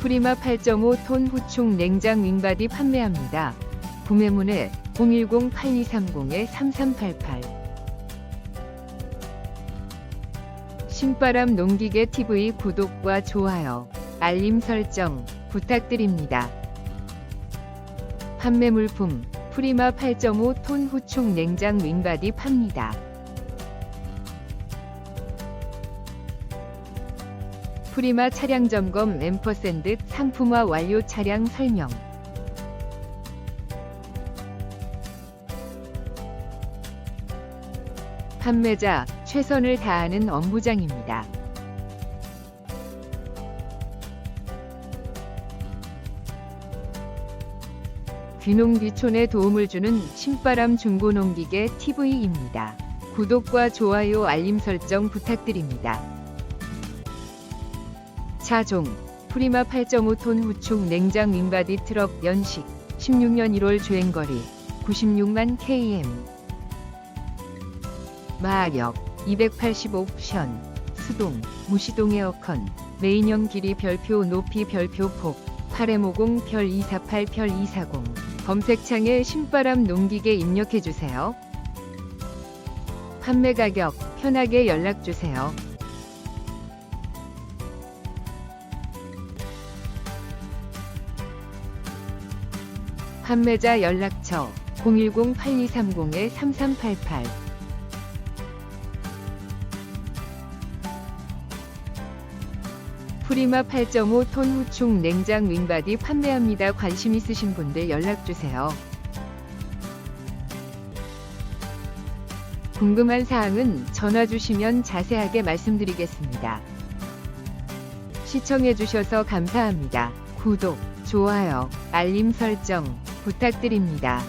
프리마 8.5톤 후충 냉장 윙바디 판매합니다. 구매문의 010-8230-3388 신바람 농기계 TV 구독과 좋아요, 알림 설정 부탁드립니다. 판매 물품 프리마 8.5톤 후충 냉장 윙바디 팝니다. 프리마 차량 점검 앰퍼샌드 상품화 완료 차량 설명 판매자 최선을 다하는 업무장입니다. 귀농귀촌에 도움을 주는 신바람 중고농기계 TV입니다. 구독과 좋아요 알림 설정 부탁드립니다. 차종 프리마 8.5톤 후충 냉장 윙바디 트럭 연식 16년 1월 주행거리 96만 km 마력 285 옵션. 수동 무시동 에어컨. 메인형 길이 별표 높이 별표 폭. 8150 별 248 별 240 검색창에 신바람 농기계 입력해주세요. 판매 가격 편하게 연락주세요. 판매자 연락처 010-8230-3388 프리마 8.5톤 후충 냉장 윙바디 판매합니다. 관심 있으신 분들 연락주세요. 궁금한 사항은 전화 주시면 자세하게 말씀드리겠습니다. 시청해주셔서 감사합니다. 구독, 좋아요, 알림 설정 부탁드립니다.